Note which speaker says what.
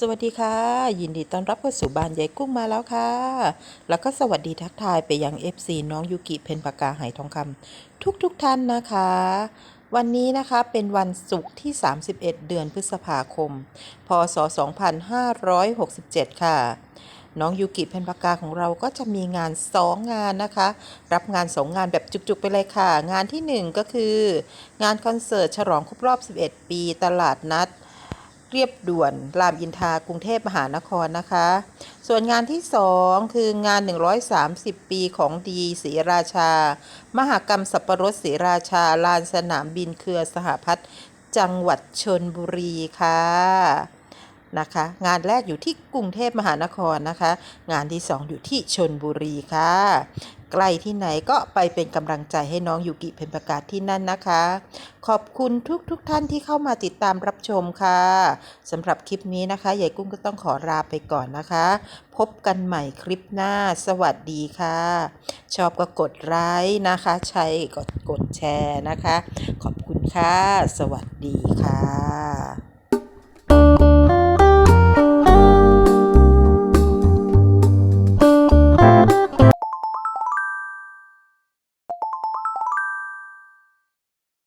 Speaker 1: สวัสดีค่ะ ยินดีต้อนรับเข้าสู่บ้านยายกุ้งมาแล้วค่ะ แล้วก็สวัสดีทักทายไปยัง FC น้องยูกิเพนปากาไหทองคำทุกทุกๆท่านนะคะ วันนี้นะคะเป็นวันศุกร์ที่ 31 เดือนพฤษภาคม พศ 2567 ค่ะ น้องยูกิเพนปากาของเราก็จะมีงาน 2 งานนะคะ รับงาน 2 งานแบบจุกๆ ไปเลยค่ะ งานทีหนึ่1 ก็คือ งานคอนเสิร์ตฉลองครบรอบ 11 ปีตลาดนัด เรียบด่วนรามอินทรากรุงเทพมหานครนะคะ ส่วนงานที่ 2 คืองาน 130 ปีของดีศรีราชา มหกรรมสับปะรดศรีราชา ลานสนามบินเครือสหพัฒน์จังหวัดชนบุรีค่ะนะคะ งานแรกอยู่ที่กรุงเทพมหานครนะคะ งานที่ 2 อยู่ที่ชนบุรีค่ะ ใกลที่ไหนก็ไปเป็นกำลังใจให้น้องยูกิเพนประกาศที่นั่นนะคะ ขอบคุณทุกทุกท่านที่เข้ามาติดตามรับชมค่ะสำหรับคลิปนี้นะคะยายกุ้งก็ต้องขอลาไปก่อนนะคะ พบกันใหม่คลิปหน้า สวัสดีค่ะ ชอบก็กดไลค์นะคะ ใช้กดกดแชร์นะคะ ขอบคุณค่ะ สวัสดีค่ะ